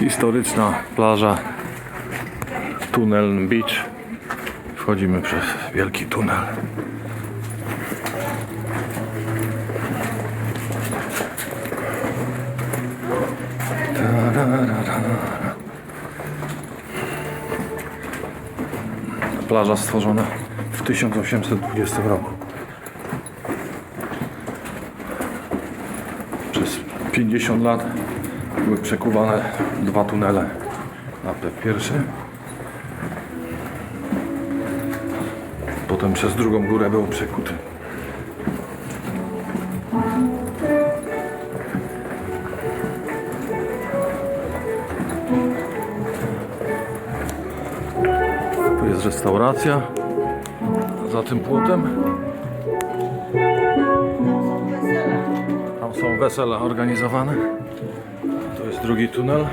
Historyczna plaża Tunnel Beach. Wchodzimy przez wielki tunel. Plaża stworzona w 1820 roku. Przez 50 lat były przekuwane dwa tunele. Najpierw pierwszy, potem przez drugą górę był przekuty. Tu jest restauracja za tym płotem. Tam są wesela organizowane. Jest drugi tunel.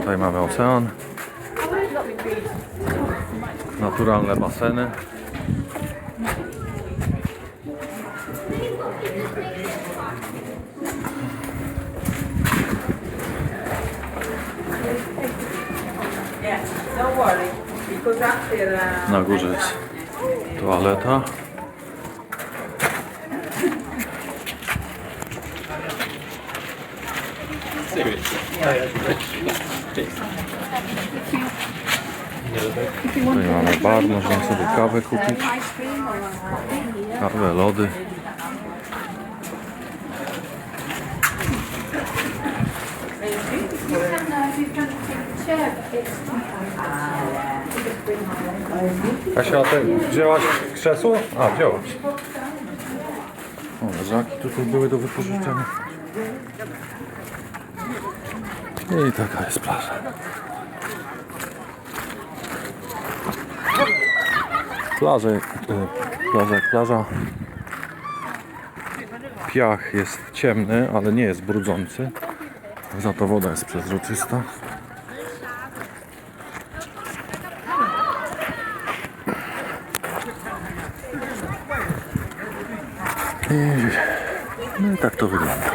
Tutaj mamy ocean, naturalne baseny. Na górze jest toaleta. Tutaj mamy bar, można sobie kawę kupić. Kawę, lody. Kasia, a ty wzięłaś krzesło? A, wzięłaś. O, leżaki tutaj były do wypożyczenia. I taka jest plaża. Plaża, y, plaża, jak plaża. Piach jest ciemny, ale nie jest brudzący. Za to woda jest przezroczysta. No i tak to wygląda.